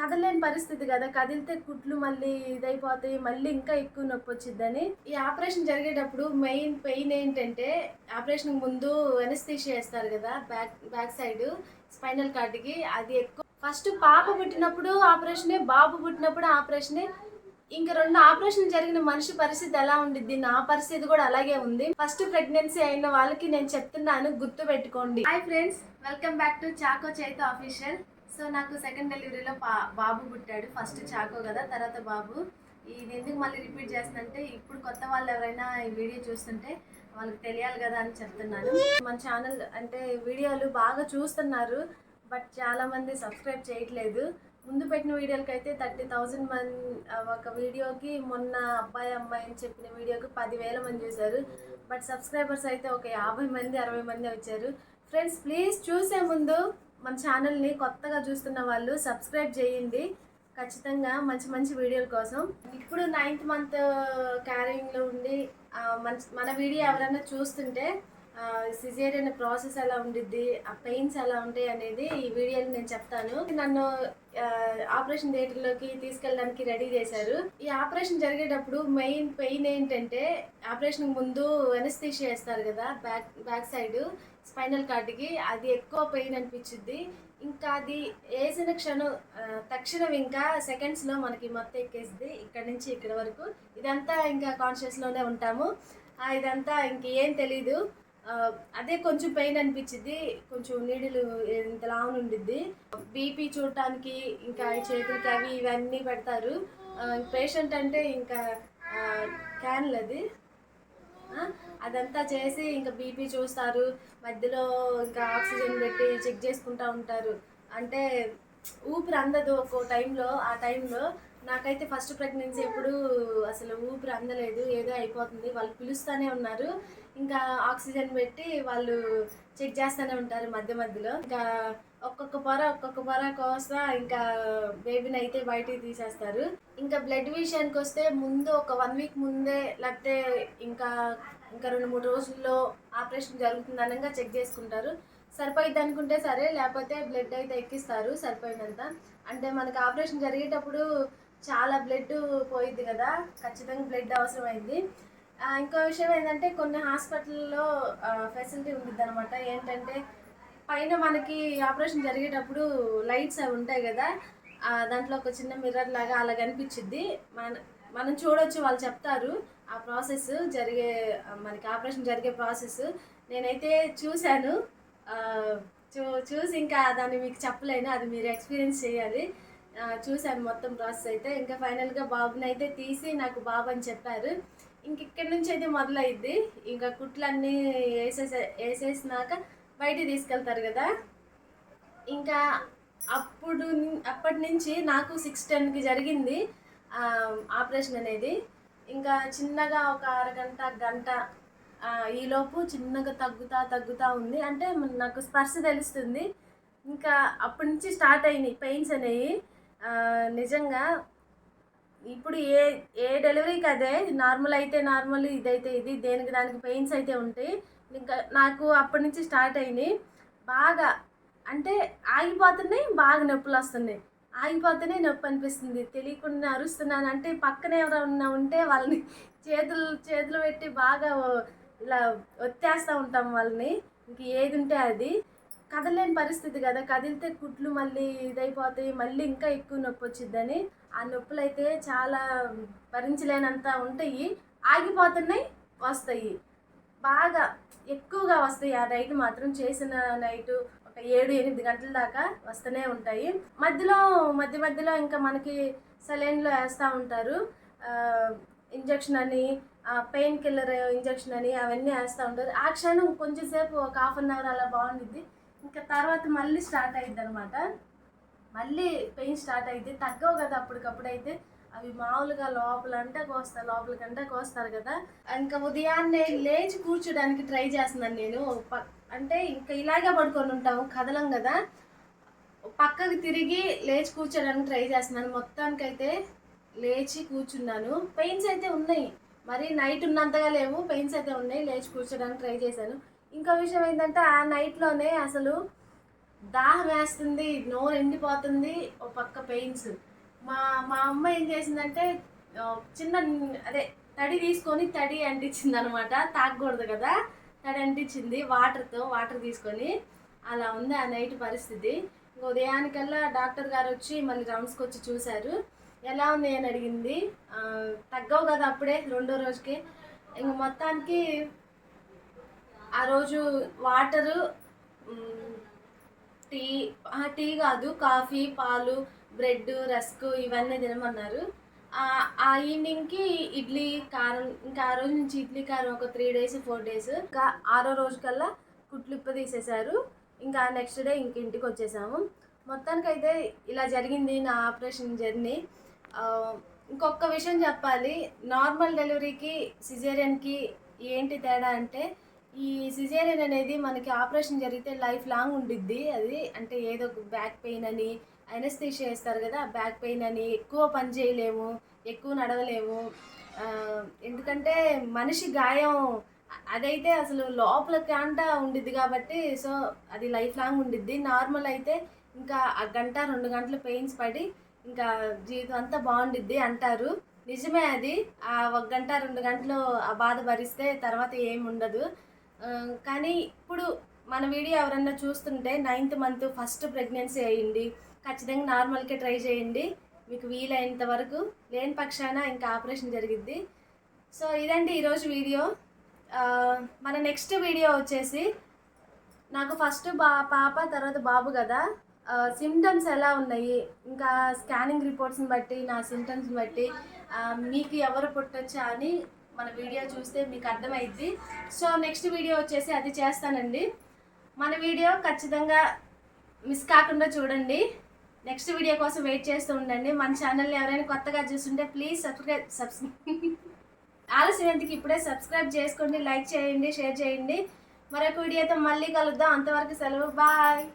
కదలేని పరిస్థితి కదా. కదిలితే కుట్లు మళ్ళీ ఇదైపోతాయి మళ్ళీ ఇంకా ఎక్కువ నొప్పి వచ్చిందని ఈ ఆపరేషన్ జరిగేటప్పుడు మెయిన్ పెయిన్ ఏంటంటే ఆపరేషన్ ముందు వెనస్థీషియా వేస్తారు కదా బ్యాక్ బ్యాక్ సైడ్ స్పైనల్ కార్డ్కి. అది ఎక్కువ ఫస్ట్ పాప పుట్టినప్పుడు ఆపరేషనే బాబు పుట్టినప్పుడు ఆపరేషనే. ఇంకా రెండు ఆపరేషన్ జరిగిన మనిషి పరిస్థితి ఎలా ఉండిద్ది? నా పరిస్థితి కూడా అలాగే ఉంది. ఫస్ట్ ప్రెగ్నెన్సీ అయిన వాళ్ళకి నేను చెప్తున్నాను గుర్తు పెట్టుకోండి. Hi friends welcome back to Chako Chaitha official. So నాకు సెకండ్ డెలివరీలో బాబు పుట్టాడు ఫస్ట్ చాకో కదా తర్వాత బాబు. ఇది ఎందుకు మళ్ళీ రిపీట్ చేస్తుందంటే ఇప్పుడు కొత్త వాళ్ళు ఎవరైనా ఈ వీడియో చూస్తుంటే వాళ్ళకి తెలియాలి కదా అని చెప్తున్నాను. మన ఛానల్ అంటే వీడియోలు బాగా చూస్తున్నారు బట్ చాలా మంది సబ్స్క్రైబ్ చేయట్లేదు. ముందు పెట్టిన వీడియోలకి అయితే థర్టీ థౌజండ్ మంది ఒక వీడియోకి మొన్న అబ్బాయి అమ్మాయి అని చెప్పిన వీడియోకి పదివేల మంది చూశారు. బట్ సబ్స్క్రైబర్స్ అయితే ఒక యాభై మంది అరవై మంది వచ్చారు. ఫ్రెండ్స్ ప్లీజ్ చూసే ముందు మన ఛానల్ని కొత్తగా చూస్తున్న వాళ్ళు సబ్స్క్రైబ్ చేయండి. ఖచ్చితంగా మంచి మంచి వీడియోల కోసం. ఇప్పుడు నైన్త్ మంత్ క్యారింగ్లో ఉండి మన మన వీడియో ఎవరైనా చూస్తుంటే సిజేరియన్ ప్రాసెస్ ఎలా ఉండిద్ది ఆ పెయిన్స్ ఎలా ఉంటాయి అనేది ఈ వీడియోలో నేను చెప్తాను. నన్ను ఆపరేషన్ థియేటర్లోకి తీసుకెళ్ళడానికి రెడీ చేశారు. ఈ ఆపరేషన్ జరిగేటప్పుడు మెయిన్ పెయిన్ ఏంటంటే ఆపరేషన్ ముందు ఎనస్థీషియా వేస్తారు కదా బ్యాక్ బ్యాక్ సైడ్ స్పైనల్ కార్డ్కి అది ఎక్కువ పెయిన్ అనిపించింది ఇంకా అది వేసిన క్షణం తక్షణం ఇంకా సెకండ్స్లో మనకి మొత్తం ఎక్కేసింది ఇక్కడ నుంచి ఇక్కడ వరకు. ఇదంతా ఇంకా కాన్షియస్లోనే ఉంటాము. ఇదంతా ఇంకేం తెలీదు. అదే కొంచెం పెయిన్ అనిపించింది కొంచెం నీడలు ఇంత ఉండిద్ది. బీపీ చూడటానికి ఇంకా చేతులకి అవి ఇవన్నీ పెడతారు. పేషెంట్ అంటే ఇంకా క్యాన్లు అది. అదంతా చేసి ఇంకా బీపీ చూస్తారు. మధ్యలో ఇంకా ఆక్సిజన్ పెట్టి చెక్ చేసుకుంటా ఉంటారు. అంటే ఊపిరి అందదు ఒక్కో టైంలో. ఆ టైంలో నాకైతే ఫస్ట్ ప్రెగ్నెన్సీ ఎప్పుడు అసలు ఊపిరి అందలేదు ఏదో అయిపోతుంది. వాళ్ళు పిలుస్తూనే ఉన్నారు. ఇంకా ఆక్సిజన్ పెట్టి వాళ్ళు చెక్ చేస్తూనే ఉంటారు మధ్య మధ్యలో. ఇంకా ఒక్కొక్క పొర ఒక్కొక్క పొర కోసం ఇంకా బేబీని అయితే బయటికి తీసేస్తారు. ఇంకా బ్లడ్ విషయానికి వస్తే ముందు ఒక వన్ వీక్ ముందే లేకపోతే ఇంకా ఇంకా రెండు మూడు రోజుల్లో ఆపరేషన్ జరుగుతుంది అనగా చెక్ చేసుకుంటారు. సరిపోయిద్ది అనుకుంటే సరే లేకపోతే బ్లడ్ అయితే ఎక్కిస్తారు సరిపోయినంత. అంటే మనకి ఆపరేషన్ జరిగేటప్పుడు చాలా బ్లడ్ పోయిద్ది కదా ఖచ్చితంగా బ్లడ్ అవసరమైంది ఇంకో విషయం ఏంటంటే కొన్ని హాస్పిటల్లో ఫెసిలిటీ ఉంటుంది అనమాట ఏంటంటే పైన మనకి ఆపరేషన్ జరిగేటప్పుడు లైట్స్ అవి ఉంటాయి కదా దాంట్లో ఒక చిన్న మిర్రర్ లాగా అలా కనిపించిద్ది. మన మనం చూడొచ్చు వాళ్ళు చెప్తారు ఆ ప్రాసెస్ జరిగే మనకి ఆపరేషన్ జరిగే ప్రాసెస్. నేనైతే చూశాను. చూ చూసి ఇంకా దాన్ని మీకు చెప్పలేను అది మీరు ఎక్స్పీరియన్స్ చేయాలి. చూశాను మొత్తం ప్రాసెస్ అయితే. ఇంకా ఫైనల్గా బాబుని అయితే తీసి నాకు బాబు అని చెప్పారు. ఇంక ఇక్కడి నుంచి అయితే మొదలైద్ది. ఇంకా కుట్లన్నీ వేసేసే వేసేసినాక బయటికి తీసుకెళ్తారు కదా. ఇంకా అప్పుడు అప్పటి నుంచి నాకు సిక్స్ టెన్కి జరిగింది ఆపరేషన్ అనేది. ఇంకా చిన్నగా ఒక అరగంట గంట ఈలోపు చిన్నగా తగ్గుతా తగ్గుతా ఉంది. అంటే నాకు స్పర్శ తెలుస్తుంది. ఇంకా అప్పటి నుంచి స్టార్ట్ అయినాయి పెయిన్స్ అనేవి. నిజంగా ఇప్పుడు ఏ ఏ డెలివరీకి అదే. నార్మల్ అయితే నార్మల్ ఇదైతే ఇది దేనికి దానికి పెయిన్స్ అయితే ఉంటాయి. ఇంకా నాకు అప్పటి నుంచి స్టార్ట్ అయినాయి. బాగా అంటే ఆగిపోతున్నాయి బాగా నొప్పులు వస్తున్నాయి. ఆగిపోతేనే నొప్పి అనిపిస్తుంది. తెలియకుండా అరుస్తున్నాను. అంటే పక్కన ఎవరైనా ఉంటే వాళ్ళని చేతులు చేతులు పెట్టి బాగా ఇలా ఒత్తేస్తూ ఉంటాం వాళ్ళని. ఇంక ఏది ఉంటే అది. కదలేని పరిస్థితి కదా. కదిలితే కుట్లు మళ్ళీ ఇదైపోతాయి. మళ్ళీ ఇంకా ఎక్కువ నొప్పి వచ్చిద్దని. ఆ నొప్పులు అయితే చాలా భరించలేనంత ఉంటాయి. ఆగిపోతున్నాయి వస్తాయి. బాగా ఎక్కువగా వస్తాయి. ఆ నైట్ మాత్రం చేసిన నైట్ ఒక ఏడు ఎనిమిది గంటల దాకా వస్తూనే ఉంటాయి. మధ్యలో మధ్య మధ్యలో ఇంకా మనకి సెలైన్లో వేస్తూ ఉంటారు. ఇంజక్షన్ అని పెయిన్ కిల్లర్ ఇంజక్షన్ అని అవన్నీ వేస్తూ ఉంటారు. ఆ క్షణం కొంచెంసేపు ఒక హాఫ్ అన్ అవర్ అలా బాగుండిద్ది. ఇంకా తర్వాత మళ్ళీ స్టార్ట్ అయ్యిద్ది అనమాట మళ్ళీ పెయిన్ స్టార్ట్ అయింది తగ్గవు కదా అప్పటికప్పుడు అయితే. అవి మామూలుగా లోపల అంటే కోస్తారు లోపలికంటే కోస్తారు కదా. ఇంకా ఉదయాన్నే లేచి కూర్చోడానికి ట్రై చేస్తున్నాను నేను. ప- అంటే ఇంకా ఇలాగే పడుకొని ఉంటాము కదలం కదా. పక్కకు తిరిగి లేచి కూర్చోడానికి ట్రై చేస్తున్నాను. మొత్తానికైతే లేచి కూర్చున్నాను. పెయిన్స్ అయితే ఉన్నాయి. మరి నైట్ ఉన్నంతగా లేవు పెయిన్స్ అయితే ఉన్నాయి లేచి కూర్చోడానికి ట్రై చేశాను. ఇంకో విషయం ఏంటంటే ఆ నైట్లోనే అసలు దాహం వేస్తుంది నోరు ఎండిపోతుంది ఒక పక్క పెయిన్స్ మా మా అమ్మ ఏం చేసిందంటే చిన్న అదే తడి తీసుకొని తడి అంటించింది అనమాట తాగకూడదు కదా తడి అంటించింది వాటర్తో వాటర్ తీసుకొని. అలా ఉంది ఆ నైట్ పరిస్థితి. ఇంక ఉదయానికల్లా డాక్టర్ గారు వచ్చి మళ్ళీ రౌండ్స్కి వచ్చి చూశారు. ఎలా ఉంది అని అడిగింది. తగ్గవు కదా అప్పుడే రెండో రోజుకి. ఇంక మొత్తానికి ఆ రోజు వాటరు టీ టీ కాదు కాఫీ పాలు బ్రెడ్ రస్క్ ఇవన్నీ తినమన్నారు. ఆ- ఈవినింగ్కి ఇడ్లీ కారం ఇంకా ఆ రోజు నుంచి ఇడ్లీ కారం ఒక త్రీ డేస్ ఫోర్ డేస్ ఇంకా ఆరో రోజు కల్లా కుట్లు తీసేశారు. ఇంకా నెక్స్ట్ డే ఇంక ఇంటికి వచ్చేసాము మొత్తానికైతే ఇలా జరిగింది నా ఆపరేషన్ జర్నీ. ఇంకొక విషయం చెప్పాలి. నార్మల్ డెలివరీకి సిజేరియన్కి ఏంటి తేడా అంటే ఈ సిజేరియన్ అనేది మనకి ఆపరేషన్ జరిగితే లైఫ్ లాంగ్ ఉండిద్ది. అది అంటే ఏదో బ్యాక్ పెయిన్ అని అనస్థీషియా వేస్తారు కదా బ్యాక్ పెయిన్ అని ఎక్కువ పని చేయలేము ఎక్కువ నడవలేము. ఎందుకంటే మనిషి గాయం అదైతే అసలు లోపల కాంట ఉండిద్ది కాబట్టి సో అది లైఫ్ లాంగ్ ఉండిద్ది. నార్మల్ అయితే ఇంకా ఆ గంట రెండు గంటలు పెయిన్స్ పడి ఇంకా జీవితం అంతా బాగుండిద్ది అంటారు. నిజమే అది. ఆ ఒక గంట రెండు గంటలు ఆ బాధ భరిస్తే తర్వాత ఏమి ఉండదు. కానీ ఇప్పుడు మన వీడియో ఎవరన్నా చూస్తుంటే నైన్త్ మంత్ ఫస్ట్ ప్రెగ్నెన్సీ అయ్యింది. ఖచ్చితంగా నార్మల్కే ట్రై చేయండి. మీకు వీలైనంత వరకు లేని పక్షాన ఇంకా ఆపరేషన్ జరిగిద్ది. సో ఇదండి ఈరోజు వీడియో. మన నెక్స్ట్ వీడియో వచ్చేసి నాకు ఫస్ట్ బా పాప తర్వాత బాబు కదా. సిమ్టమ్స్ ఎలా ఉన్నాయి? ఇంకా స్కానింగ్ రిపోర్ట్స్ని బట్టి నా సిమ్టమ్స్ని బట్టి మీకు ఎవరు పుట్టొచ్చా అని మన వీడియో చూస్తే మీకు అర్థమైద్ది. సో నెక్స్ట్ వీడియో వచ్చేసి అది చేస్తానండి. మన వీడియో ఖచ్చితంగా మిస్ కాకుండా చూడండి. నెక్స్ట్ వీడియో కోసం వెయిట్ చేస్తూ ఉండండి. మన ఛానల్ని ఎవరైనా కొత్తగా చూస్తుంటే ప్లీజ్ సబ్స్క్రైబ్ సబ్స్క్రైబ్ ఆలస్యం ఎందుకు ఇప్పుడే సబ్స్క్రైబ్ చేసుకోండి లైక్ చేయండి షేర్ చేయండి. మరొక వీడియోతో మళ్ళీ కలుద్దాం. అంతవరకు సెలవు. బాయ్